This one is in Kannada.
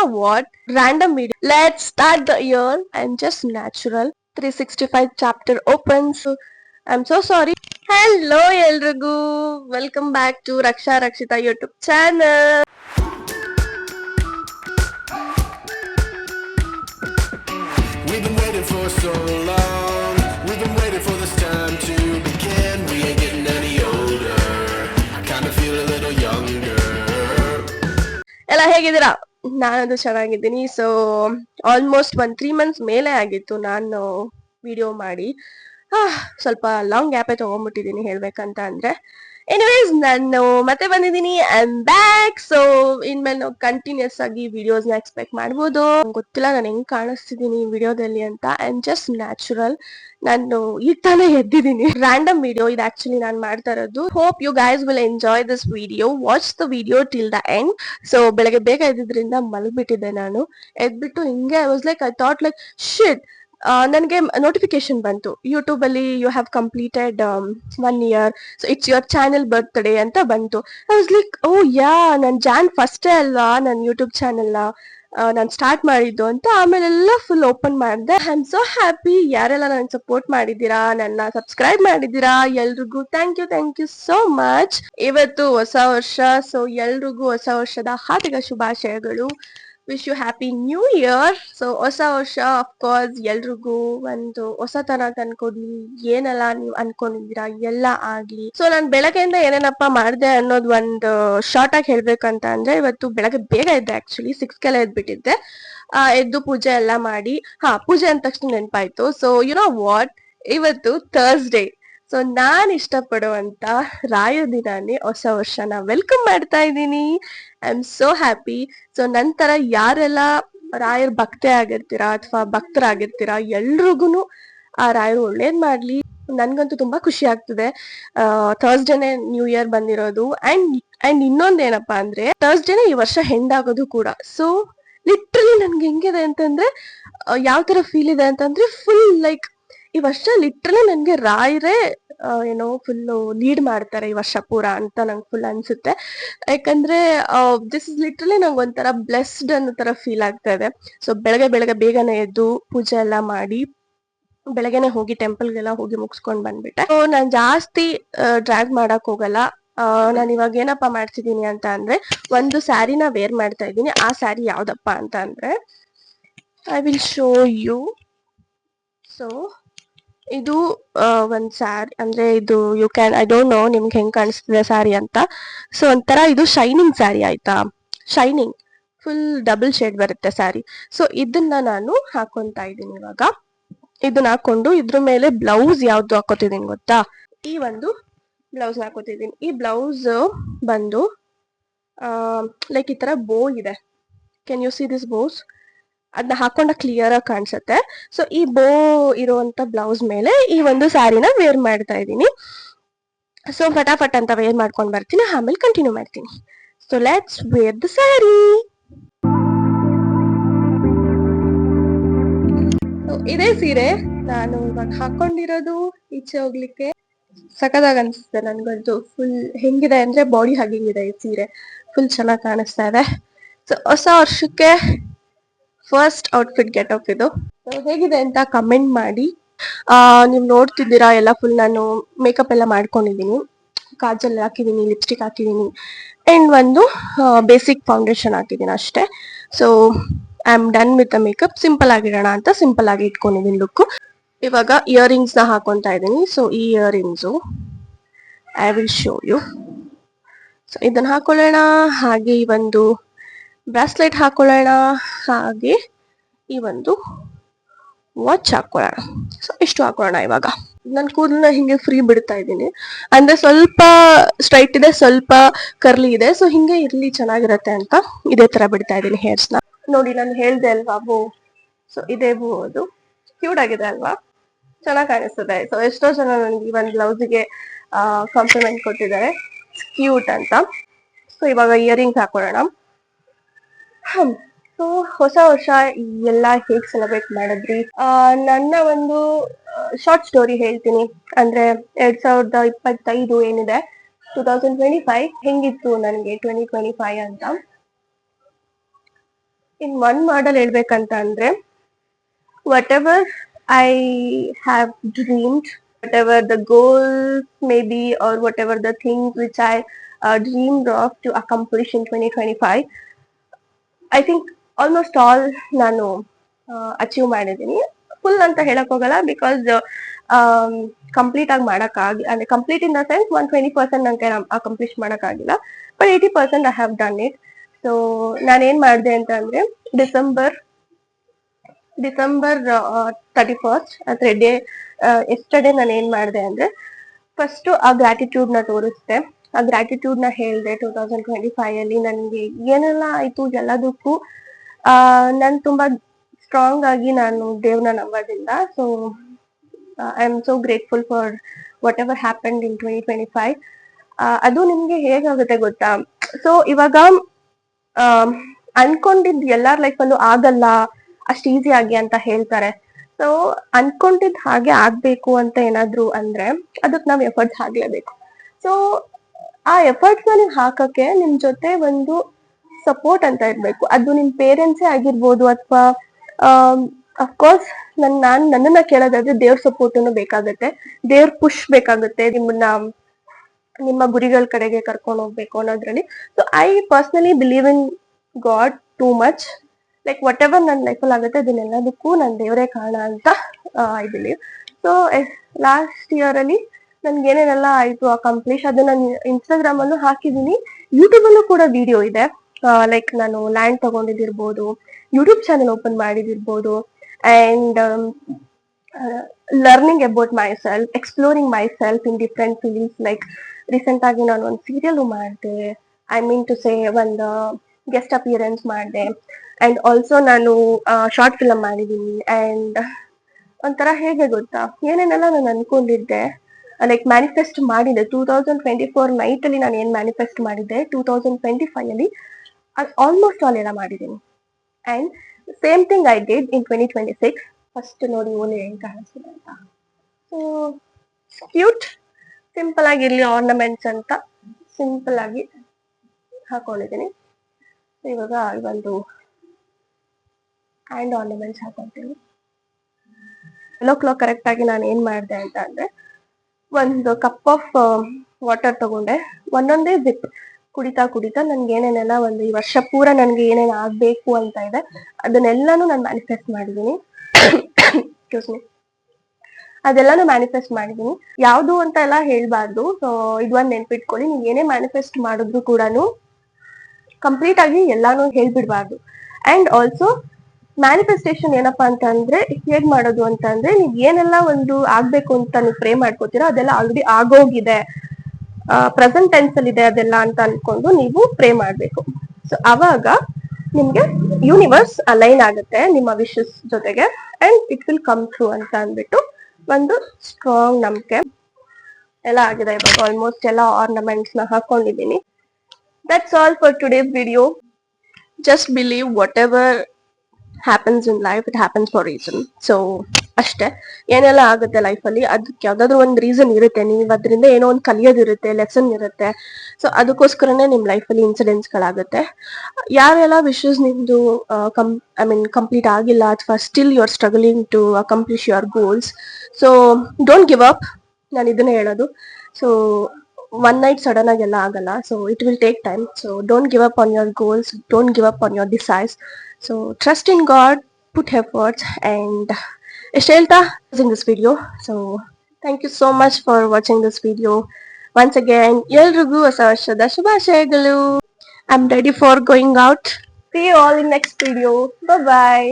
know what? Random video. Let's start the year. I'm just natural. 365 chapter opens. I'm so sorry. Hello ಎಲ್ರಿಗೂ welcome back to Raksha Rakshita YouTube channel We've been waiting for so long. We've been waiting for this time to begin. We ain't getting any older. I kinda feel a little younger. ಎಲ್ಲ ಹೇಗಿದ್ದೀರಾ ನಾನದು ಚೆನ್ನಾಗಿದ್ದೀನಿ. ಸೊ ಆಲ್ಮೋಸ್ಟ್ ಒಂದ್ ತ್ರೀ ಮಂತ್ಸ್ ಮೇಲೆ ಆಗಿತ್ತು ನಾನು ವಿಡಿಯೋ ಮಾಡಿ. ಸ್ವಲ್ಪ ಲಾಂಗ್ ಗ್ಯಾಪೇ ತಗೊಂಡ್ಬಿಟ್ಟಿದ್ದೀನಿ ಹೇಳ್ಬೇಕಂತ ಅಂದ್ರೆ. ಎನಿವೇಸ್ ನಾನು ಮತ್ತೆ ಬಂದಿದ್ದೀನಿ. ಐಮ್ ಬ್ಯಾಕ್ ಸೊ ಇನ್ಮೇಲೆ ನಾವು ಕಂಟಿನ್ಯೂಸ್ ಆಗಿ ವಿಡಿಯೋಸ್ನ ಎಕ್ಸ್ಪೆಕ್ಟ್ ಮಾಡ್ಬೋದು. ಗೊತ್ತಿಲ್ಲ ನಾನು ಹೆಂಗ್ ಕಾಣಿಸ್ತಿದ್ದೀನಿ ವಿಡಿಯೋದಲ್ಲಿ ಅಂತ. ಐ ಆಮ್ ಜಸ್ಟ್ ನ್ಯಾಚುರಲ್ ನಾನು ಈಗ ತಾನೇ ಎದ್ದಿದ್ದೀನಿ. ರ್ಯಾಂಡಮ್ ವಿಡಿಯೋ ಇದು ಆಕ್ಚುಲಿ ನಾನು ಮಾಡ್ತಾ ಇರೋದು. Hope you guys will enjoy this video watch the video till the end so ಬೆಳಗ್ಗೆ ಬೇಗ ಎದ್ದಿದ್ರಿಂದ ಮಲಗ್ಬಿಟ್ಟಿದ್ದೆ ನಾನು. ಎದ್ಬಿಟ್ಟು ಹಿಂಗೆ I was like I thought like shit ನನಗೆ ನೋಟಿಫಿಕೇಶನ್ ಬಂತು. ಯೂಟ್ಯೂಬ್ ಅಲ್ಲಿ you have completed one year so it's your channel birthday ಅಂತ ಬಂತು. I was like oh yeah ನನ್ ಜಾನ್ ಫಸ್ಟೇ ಅಲ್ವಾ? ನನ್ನ ಯೂಟ್ಯೂಬ್ ಚಾನೆಲ್ನ ನಾನು ಸ್ಟಾರ್ಟ್ ಮಾಡಿದ್ದು ಅಂತ ಆಮೇಲೆಲ್ಲ ಫುಲ್ ಓಪನ್ ಮಾಡಿದೆ. ಐ ಆಮ್ ಸೋ ಹ್ಯಾಪಿ ಯಾರೆಲ್ಲ ನನ್ನ ಸಪೋರ್ಟ್ ಮಾಡಿದ್ದೀರಾ? ನನ್ನ ಸಬ್ಸ್ಕ್ರೈಬ್ ಮಾಡಿದ್ದೀರಾ? ಎಲ್ರಿಗೂ thank you thank you so much ಇವತ್ತು ಹೊಸ ವರ್ಷ ಸೊ ಎಲ್ರಿಗೂ ಹೊಸ ವರ್ಷದ ಹಾರ್ದಿಕ ಶುಭಾಶಯಗಳು. Wish you happy new year. So ಹೊಸ ವರ್ಷ ಅಫ್ಕೋರ್ಸ್ ಎಲ್ರಿಗೂ ಒಂದು ಹೊಸತನ ತಂದ್ಕೊಡ್ಲಿ ಏನೆಲ್ಲ ನೀವು ಅನ್ಕೊಂಡಿದ್ದೀರಾ? ಎಲ್ಲ ಆಗ್ಲಿ. ಸೊ ನಾನ್ ಬೆಳಗ್ಗೆಯಿಂದ ಏನೇನಪ್ಪ ಮಾಡ್ದೆ ಅನ್ನೋದು ಒಂದು ಶಾರ್ಟ್ ಆಗಿ ಹೇಳ್ಬೇಕಂತ ಅಂದ್ರೆ ಇವತ್ತು ಬೆಳಗ್ಗೆ ಬೇಗ ಇದ್ದೆ ಆಕ್ಚುಲಿ ಸಿಕ್ಸ್ಗೆಲ್ಲ ಎದ್ಬಿಟ್ಟಿದ್ದೆ. ಆ, ಎದ್ದು ಪೂಜೆ ಎಲ್ಲ ಮಾಡಿ. ಹಾ ಪೂಜೆ ಅಂದ ತಕ್ಷಣ ನೆನಪಾಯ್ತು. ಸೊ ಯು ನೋ ವಾಟ್ ಇವತ್ತು ಥರ್ಸ್ಡೇ ಸೊ ನಾನ್ ಇಷ್ಟಪಡುವಂತ ರಾಯ ದಿನಾನೇ ಹೊಸ ವರ್ಷನ ವೆಲ್ಕಮ್ ಮಾಡ್ತಾ ಇದ್ದೀನಿ. I am so happy so ನಂತರ ಯಾರೆಲ್ಲ ರಾಯರ್ ಭಕ್ತೆ ಆಗಿರ್ತೀರಾ ಅಥವಾ ಭಕ್ತರಾಗಿರ್ತೀರಾ ಎಲ್ರಿಗೂ ಆ ರಾಯರು ಒಳ್ಳೇದ್ ಮಾಡ್ಲಿ. ನನ್ಗಂತೂ ತುಂಬಾ ಖುಷಿ ಆಗ್ತದೆ. ಥರ್ಸ್ಡೇನೇ ನ್ಯೂ ಇಯರ್ ಬಂದಿರೋದು. ಅಂಡ್ ಅಂಡ್ ಇನ್ನೊಂದ್ ಏನಪ್ಪಾ ಅಂದ್ರೆ ಥರ್ಸ್ಡೇನೆ ಈ ವರ್ಷ ಹೆಂಡಾಗೋದು ಕೂಡ. ಸೊ ಲಿಟ್ರಲಿ ನನ್ಗೆ ಹೆಂಗಿದೆ ಅಂತಂದ್ರೆ ಯಾವ ತರ ಫೀಲ್ ಇದೆ ಅಂತಂದ್ರೆ ಫುಲ್ ಲೈಕ್ ಈ ವರ್ಷ ಲಿಟ್ರಲಿ ನನ್ಗೆ ರಾಯರೇ ಏನೋ ಫುಲ್ ಲೀಡ್ ಮಾಡ್ತಾರೆ ಈ ವರ್ಷ ಪೂರ ಅಂತ ನಂಗೆ ಫುಲ್ ಅನ್ಸುತ್ತೆ. ಯಾಕಂದ್ರೆ ದಿಸ್ ಇಸ್ ಲಿಟ್ರಲಿ ನಂಗೆ ಒಂಥರ ಬ್ಲೆಸ್ಡ್ ಅನ್ನೋ ತರ ಫೀಲ್ ಆಗ್ತಾ ಇದೆ. ಸೊ ಬೆಳಗ್ಗೆ ಬೆಳಗ್ಗೆ ಬೇಗನೆ ಎದ್ದು ಪೂಜೆ ಎಲ್ಲ ಮಾಡಿ, ಬೆಳಗ್ಗೆನೆ ಹೋಗಿ ಟೆಂಪಲ್ಗೆಲ್ಲ ಹೋಗಿ ಮುಗಿಸ್ಕೊಂಡ್ ಬಂದ್ಬಿಟ್ಟೆ. ಸೊ ನಾನು ಜಾಸ್ತಿ ಡ್ರ್ಯಾಗ್ ಮಾಡಕ್ ಹೋಗಲ್ಲ. ನಾನು ಇವಾಗ ಏನಪ್ಪಾ ಮಾಡ್ತಿದ್ದೀನಿ ಅಂತ ಅಂದ್ರೆ, ಒಂದು ಸ್ಯಾರಿನ ವೇರ್ ಮಾಡ್ತಾ ಇದ್ದೀನಿ. ಆ ಸ್ಯಾರಿ ಯಾವ್ದಪ್ಪ ಅಂತ ಅಂದ್ರೆ I will show you so ಇದು ಒಂದು ಸ್ಯಾರಿ ಅಂದ್ರೆ ಇದು you can I don't know ನಿಮ್ಗೆ ಹೆಂಗ್ ಕಾಣಿಸ್ತಿದೆ ಸ್ಯಾರಿ ಅಂತ. ಸೊ ಒಂಥರ ಇದು ಶೈನಿಂಗ್ ಸ್ಯಾರಿ ಆಯ್ತಾ? ಶೈನಿಂಗ್ ಫುಲ್ ಡಬಲ್ ಶೇಡ್ ಬರುತ್ತೆ ಸ್ಯಾರಿ ಸೊ ಇದನ್ನ ನಾನು ಹಾಕೊಂತಾ ಇದ್ದೀನಿ ಇವಾಗ. ಇದನ್ನ ಹಾಕೊಂಡು ಇದ್ರ ಮೇಲೆ ಬ್ಲೌಸ್ ಯಾವ್ದು ಹಾಕೋತಿದೀನಿ ಗೊತ್ತಾ? ಈ ಒಂದು ಬ್ಲೌಸ್ ಹಾಕೋತಿದೀನಿ ಈ ಬ್ಲೌಸ್ ಬಂದು ಲೈಕ್ ಈ ತರ ಬೋ ಇದೆ. Can you see this bows ಅದನ್ನ ಹಾಕೊಂಡ ಕ್ಲಿಯರ್ ಆಗಿ ಕಾಣಿಸುತ್ತೆ. ಸೊ ಈ ಬೋ ಇರುವಂತ ಬ್ಲೌಸ್ ಮೇಲೆ ಈ ಒಂದು ಸ್ಯಾರಿನ ವೇರ್ ಮಾಡ್ತಾ ಇದ್ದೀನಿ. ಸೊ ಫಟಾಫಟ್ ಅಂತ ವೇರ್ ಮಾಡ್ಕೊಂಡ್ ಬರ್ತೀನಿ. ಆಮೇಲೆ ಕಂಟಿನ್ಯೂ ಮಾಡ್ತೀನಿ. So let's wear the sari ಇದೇ ಸೀರೆ ನಾನು ಇವಾಗ ಹಾಕೊಂಡಿರೋದು. ಈಚೆ ಹೋಗ್ಲಿಕ್ಕೆ ಸಖತ್ತಾಗಿ ಅನ್ಸುತ್ತೆ ನನ್ಗಂತೂ. ಫುಲ್ ಹೆಂಗಿದೆ ಅಂದ್ರೆ ಬಾಡಿ ಹಾಗಿಂಗಿದೆ ಈ ಸೀರೆ. ಫುಲ್ ಚೆನ್ನಾಗಿ ಕಾಣಿಸ್ತಾ ಇದೆ. ಸೊ ಹೊಸ ವರ್ಷಕ್ಕೆ ಫಸ್ಟ್ ಔಟ್ಫಿಟ್ ಗೆಟ್ ಅಪ್ ಇದು. ಹೇಗಿದೆ ಅಂತ ಕಮೆಂಟ್ ಮಾಡಿ. ನೀವು ನೋಡ್ತಿದ್ದೀರಾ, ಎಲ್ಲ ಫುಲ್ ನಾನು ಮೇಕಪ್ ಎಲ್ಲ ಮಾಡ್ಕೊಂಡಿದ್ದೀನಿ. ಕಾಜಲ್ ಹಾಕಿದ್ದೀನಿ ಲಿಪ್ಸ್ಟಿಕ್ ಹಾಕಿದ್ದೀನಿ. ಅಂಡ್ ಒಂದು ಬೇಸಿಕ್ ಫೌಂಡೇಶನ್ ಹಾಕಿದ್ದೀನಿ ಅಷ್ಟೇ. So I am done with the makeup simple ಆಗಿರೋಣ ಅಂತ ಸಿಂಪಲ್ ಆಗಿ ಇಟ್ಕೊಂಡಿದ್ದೀನಿ ಲುಕ್ ಇವಾಗ ಇಯರಿಂಗ್ಸ್ನ ಹಾಕೊಂತಾ ಇದ್ದೀನಿ. ಸೊ ಈ earrings I will show you so ಇದನ್ನು ಹಾಕೊಳ್ಳೋಣ. ಹಾಗೆ ಈ ಒಂದು ಬ್ರಾಸ್ಲೆಟ್ ಹಾಕೊಳ್ಳೋಣ ಹಾಗೆ. ಈ ಒಂದು ವಾಚ್ ಹಾಕೊಳ್ಳೋಣ. ಸೊ ಇಷ್ಟು ಹಾಕೊಳ್ಳೋಣ ಇವಾಗ. ನನ್ನ ಕೂದಲನ್ನ ಹಿಂಗೆ ಫ್ರೀ ಬಿಡ್ತಾ ಇದ್ದೀನಿ. ಅಂದ್ರೆ ಸ್ವಲ್ಪ ಸ್ಟ್ರೈಟ್ ಇದೆ, ಸ್ವಲ್ಪ ಕರ್ಲಿ ಇದೆ. ಸೊ ಹಿಂಗೆ ಇರ್ಲಿ, ಚೆನ್ನಾಗಿರತ್ತೆ ಅಂತ ಇದೇ ತರ ಬಿಡ್ತಾ ಇದ್ದೀನಿ ಹೇರ್ಸ್ನ ನೋಡಿ, ನಾನು ಹೇಳ್ದೆ ಅಲ್ವಾ, ಬೋ. ಸೊ ಇದೇ ಬೋ ಅದು. ಕ್ಯೂಟ್ ಆಗಿದೆ ಅಲ್ವಾ? ಚೆನ್ನಾಗಿ ಕಾಣಿಸ್ತದೆ. ಸೊ ಎಷ್ಟೋ ಜನ ನನಗೆ ಈ ಒಂದು ಬ್ಲೌಸಿಗೆ ಕಾಂಪ್ಲಿಮೆಂಟ್ ಕೊಟ್ಟಿದ್ದಾರೆ. ಕ್ಯೂಟ್ ಅಂತ. ಸೊ ಇವಾಗ ಇಯರಿಂಗ್ಸ್ ಹಾಕೊಳ್ಳೋಣ. ಸೊ ಹೊಸ ವರ್ಷ ಎಲ್ಲ ಹೇಗ್ ಸೆಲೆಬ್ರೇಟ್ ಮಾಡಿದ್ರಿ? ನನ್ನ ಒಂದು ಶಾರ್ಟ್ ಸ್ಟೋರಿ ಹೇಳ್ತೀನಿ. ಅಂದ್ರೆ ಎರಡ್ ಸಾವಿರದ ಇಪ್ಪತ್ತೈದು ಏನಿದೆ ಟೂ ತೌಸಂಡ್ ಟ್ವೆಂಟಿ ಫೈವ್ ಹೆಂಗಿತ್ತು ನನಗೆ ಟ್ವೆಂಟಿ ಟ್ವೆಂಟಿ ಫೈವ್ ಅಂತ. ಇನ್ ಒನ್ ಮಾಡಲ್ ಹೇಳ್ಬೇಕಂತ ಅಂದ್ರೆ whatever I have dream whatever the goal may be are whatever the thing which I dream drop to to twenty twenty 2025, I think almost all ನಾನು ಅಚೀವ್ ಮಾಡಿದ್ದೀನಿ. ಫುಲ್ ಅಂತ ಹೇಳಕ್ ಹೋಗಲ್ಲ ಬಿಕಾಸ್ ಕಂಪ್ಲೀಟ್ ಆಗಿ ಮಾಡೋಕ್ಕಾಗಿ ಅಂದ್ರೆ complete in the sense one twenty percent ನಂಗೆ ಅಕಂಪ್ಲಿಷ್ ಆಗಿಲ್ಲ. But eighty percent I have done it so ನಾನೇನ್ ಮಾಡಿದೆ ಅಂತ ಅಂದ್ರೆ ಡಿಸೆಂಬರ್ ಡಿಸೆಂಬರ್ ತರ್ಟಿ ಫಸ್ಟ್ ಅಂದ್ರೆ ಡೇ ಎಸ್ಟರ್ಡೇ ನಾನು ಏನ್ ಮಾಡಿದೆ ಅಂದ್ರೆ ಫಸ್ಟ್ ಆ ಗ್ರಾಟಿಟ್ಯೂಡ್ನ ತೋರಿಸ್ದೆ. ಆ ಗ್ರಾಟಿಟ್ಯೂಡ್ನ ಹೇಳ್ದೆ ಟೂ ತೌಸಂಡ್ ಟ್ವೆಂಟಿ ಫೈವ್ ಅಲ್ಲಿ ನನಗೆ ಏನೆಲ್ಲ ಆಯ್ತು ಎಲ್ಲದಕ್ಕೂ ಆ, ನಾನು ತುಂಬಾ ಸ್ಟ್ರಾಂಗ್ ಆಗಿ ನಾನು ದೇವ್ನ ನಂಬೋದ್ರಿಂದ so I am so grateful for whatever happened in twenty twenty five ಅದು ನಿಮ್ಗೆ ಹೇಗಾಗುತ್ತೆ ಗೊತ್ತಾ? ಸೊ ಇವಾಗ ಅನ್ಕೊಂಡಿದ್ ಎಲ್ಲಾರ್ ಲೈಫಲ್ಲೂ ಆಗಲ್ಲ, ಅಷ್ಟ್ ಈಸಿ ಆಗಿ ಅಂತ ಹೇಳ್ತಾರೆ. ಸೊ ಅನ್ಕೊಂಡಿದ್ ಹಾಗೆ ಆಗ್ಬೇಕು ಅಂತ ಏನಾದ್ರು ಅಂದ್ರೆ, ಅದಕ್ ನಾವ್ ಎಫರ್ಟ್ಸ್ ಹಾಕ್ಲೇಬೇಕು. ಸೊ ಆ ಎಫರ್ಟ್ಸ್ನ ನೀವು ಹಾಕಕ್ಕೆ ನಿಮ್ ಜೊತೆ ಒಂದು ಸಪೋರ್ಟ್ ಅಂತ ಇರ್ಬೇಕು. ಅದು ನಿಮ್ ಪೇರೆಂಟ್ಸೇ ಆಗಿರ್ಬೋದು ಅಥವಾ ಅಫ್ಕೋರ್ಸ್ ನನ್, ನಾನ್ ನನ್ನನ್ನ ಕೇಳೋದಾದ್ರೆ ದೇವ್ರ ಸಪೋರ್ಟನ್ನು ಬೇಕಾಗತ್ತೆ. ದೇವ್ರ ಪುಷ್ ಬೇಕಾಗುತ್ತೆ. ನಿಮ್ಮನ್ನ, ನಿಮ್ಮ ಗುರಿಗಳ ಕಡೆಗೆ ಕರ್ಕೊಂಡು ಹೋಗ್ಬೇಕು ಅನ್ನೋದ್ರಲ್ಲಿ. So I personally believe in God too much like whatever ನನ್ನ ಲೈಫಲ್ಲಿ ಆಗುತ್ತೆ ಅದನ್ನೆಲ್ಲದಕ್ಕೂ ನನ್ನ ದೇವರೇ ಕಾರಣ ಅಂತ I believe so last year ಅಲ್ಲಿ ನನ್ಗೆ ಏನೇನೆಲ್ಲ ಆಯ್ತು ಅಕಂಪ್ಲಿಷ್ ಅದು ನಾನು ಇನ್ಸ್ಟಾಗ್ರಾಮ್ ಅಲ್ಲೂ ಹಾಕಿದೀನಿ ಯೂಟ್ಯೂಬ್ ಅಲ್ಲೂ ಕೂಡ ವಿಡಿಯೋ ಇದೆ. ಲೈಕ್ ನಾನು ಲ್ಯಾಂಡ್ ತಗೊಂಡಿದ್ದಿರ್ಬೋದು YouTube channel open ಮಾಡಿದಿರ್ಬೋದು and learning about myself exploring myself in different fields like recent ಆಗಿ ನಾನು ಒಂದು ಸೀರಿಯಲ್ ಮಾಡಿದೆ. ಐ ಮೀನ್ ಟು ಸೇ ಒಂದು ಗೆಸ್ಟ್ ಅಪಿಯರೆನ್ಸ್ ಮಾಡಿದೆ. ಅಂಡ್ ಆಲ್ಸೋ ನಾನು ಶಾರ್ಟ್ ಫಿಲಮ್ ಮಾಡಿದ್ದೀನಿ. ಅಂಡ್ ಒಂಥರ ಹೇಗೆ ಗೊತ್ತಾ? ಏನೇನೆಲ್ಲ ನಾನು ಅನ್ಕೊಂಡಿದ್ದೆ. ಲೈಕ್ ಮ್ಯಾನಿಫೆಸ್ಟ್ ಮಾಡಿದ್ದೆ two thousand twenty four night ಅಲ್ಲಿ ನಾನು ಏನು ಮ್ಯಾನಿಫೆಸ್ಟ್ ಮಾಡಿದ್ದೆ ಟೂ ತೌಸಂಡ್ ಟ್ವೆಂಟಿ ಫೈವ್ ಅಲ್ಲಿ ಆಲ್ಮೋಸ್ಟ್ ಆಲ್ ಎಲ್ಲ ಮಾಡಿದ್ದೀನಿ. And same thing I did in twenty twenty six first ನೋಡಿ ಓಲೆ ಹೆಂಗ್ ಕಾಣಿಸ್ತಿದೆ ಅಂತ. ಸೊ ಕ್ಯೂಟ್ ಸಿಂಪಲ್ ಆಗಿರ್ಲಿ ಆರ್ನಮೆಂಟ್ಸ್ ಅಂತ ಸಿಂಪಲ್ ಆಗಿ ಹಾಕೊಂಡಿದ್ದೀನಿ. ಇವಾಗ ಒಂದು ಹ್ಯಾಂಡ್ ಆರ್ನಮೆಂಟ್ಸ್ ಹಾಕೊಂತೀನಿ ಎಲ್ಲೋ ಕ್ಲಾಕ್ ಕರೆಕ್ಟ್ ಆಗಿ ನಾನು ಏನ್ ಮಾಡಿದೆ ಅಂತ ಅಂದ್ರೆ ಒಂದು ಕಪ್ ಆಫ್ ವಾಟರ್ ತಗೊಂಡೆ. ಒಂದೊಂದೇ ಜಿಪ್ ಕುಡಿತಾ ಕುಡಿತಾ ನನ್ಗೆ ಏನೇನೆಲ್ಲ ಒಂದು ಈ ವರ್ಷ ಪೂರ ನನ್ಗೆ ಏನೇನ್ ಆಗ್ಬೇಕು ಅಂತ ಇದೆ, ಅದನ್ನೆಲ್ಲಾನು ನಾನು ಮ್ಯಾನಿಫೆಸ್ಟ್ ಮಾಡಿದೀನಿ. ಅದೆಲ್ಲಾನು ಮ್ಯಾನಿಫೆಸ್ಟ್ ಮಾಡಿದೀನಿ ಯಾವ್ದು ಅಂತ ಎಲ್ಲ ಹೇಳ್ಬಾರ್ದು. ಸೊ ಇದೊಂದು ನೆನ್ಪಿಟ್ಕೊಳ್ಳಿ, ನೀವು ಏನೇ ಮ್ಯಾನಿಫೆಸ್ಟ್ ಮಾಡಿದ್ರು ಕೂಡ ಕಂಪ್ಲೀಟ್ ಆಗಿ ಎಲ್ಲಾನು ಹೇಳ್ಬಿಡ್ಬಾರ್ದು. ಅಂಡ್ ಆಲ್ಸೋ ಮ್ಯಾನಿಫೆಸ್ಟೇಷನ್ ಏನಪ್ಪಾ ಅಂತ ಅಂದ್ರೆ ಹೇಗ್ ಮಾಡೋದು ಅಂತ ಅಂದ್ರೆ ನೀವ್ ಏನೆಲ್ಲ ಒಂದು ಆಗ್ಬೇಕು ಅಂತ ನೀವು ಪ್ರೇ ಮಾಡ್ಕೋತೀರೋ ಅದೆಲ್ಲ ಆಲ್ರೆಡಿ ಆಗೋಗಿದೆ. ಪ್ರೆಸೆಂಟ್ ಟೆನ್ಸ್ ಅಲ್ಲಿ ಇದೆ ಅದೆಲ್ಲ ಅಂತ ಅನ್ಕೊಂಡು ನೀವು ಪ್ರೇ ಮಾಡ್ಬೇಕು. ಸೊ ಅವಾಗ ನಿಮ್ಗೆ ಯೂನಿವರ್ಸ್ ಅಲೈನ್ ಆಗುತ್ತೆ ನಿಮ್ಮ ವಿಶಸ್ ಜೊತೆಗೆ and it will come through ಅಂತ ಅಂದ್ಬಿಟ್ಟು ಒಂದು ಸ್ಟ್ರಾಂಗ್ ನಂಬಿಕೆ ಎಲ್ಲ ಆಗಿದೆ. ಇವಾಗ ಆಲ್ಮೋಸ್ಟ್ ಎಲ್ಲ ಆರ್ನಮೆಂಟ್ಸ್ನ ಹಾಕೊಂಡಿದ್ದೀನಿ. That's all for today's video just believe whatever happens in life it happens for reason so ಅಷ್ಟೇ. ಏನೆಲ್ಲ ಆಗುತ್ತೆ ಲೈಫಲ್ಲಿ ಅದಕ್ಕೆ ಯಾವ್ದಾದ್ರು ಒಂದು ರೀಸನ್ ಇರುತ್ತೆ. ನೀವು ಅದರಿಂದ ಏನೋ ಒಂದು ಕಲಿಯೋದಿರುತ್ತೆ ಲೆಸನ್ ಇರುತ್ತೆ. ಸೊ ಅದಕ್ಕೋಸ್ಕರನೇ ನಿಮ್ಮ ಲೈಫಲ್ಲಿ ಇನ್ಸಿಡೆಂಟ್ಸ್ಗಳಾಗುತ್ತೆ ಯಾವೆಲ್ಲ ವಿಶಸ್ ನಿಮ್ದು ಕಂ ಐ ಮೀನ್ ಕಂಪ್ಲೀಟ್ ಆಗಿಲ್ಲ ಅಥವಾ still you are struggling to accomplish your goals so don't give up ನಾನು ಇದನ್ನೇ ಹೇಳೋದು. ಸೊ ಒನ್ ನೈಟ್ ಸಡನ್ ಆಗಿ ಎಲ್ಲ ಆಗಲ್ಲ. So it will take time so don't give up on your goals don't give up on your desires so trust in God put efforts and ಎಷ್ಟು ಹೇಳ್ತಾ this video so thank you so much for watching this video once again ಎಲ್ರಿಗೂ ಹೊಸ ವರ್ಷದ ಶುಭಾಶಯಗಳು. I am ready for going out see you all in next video bye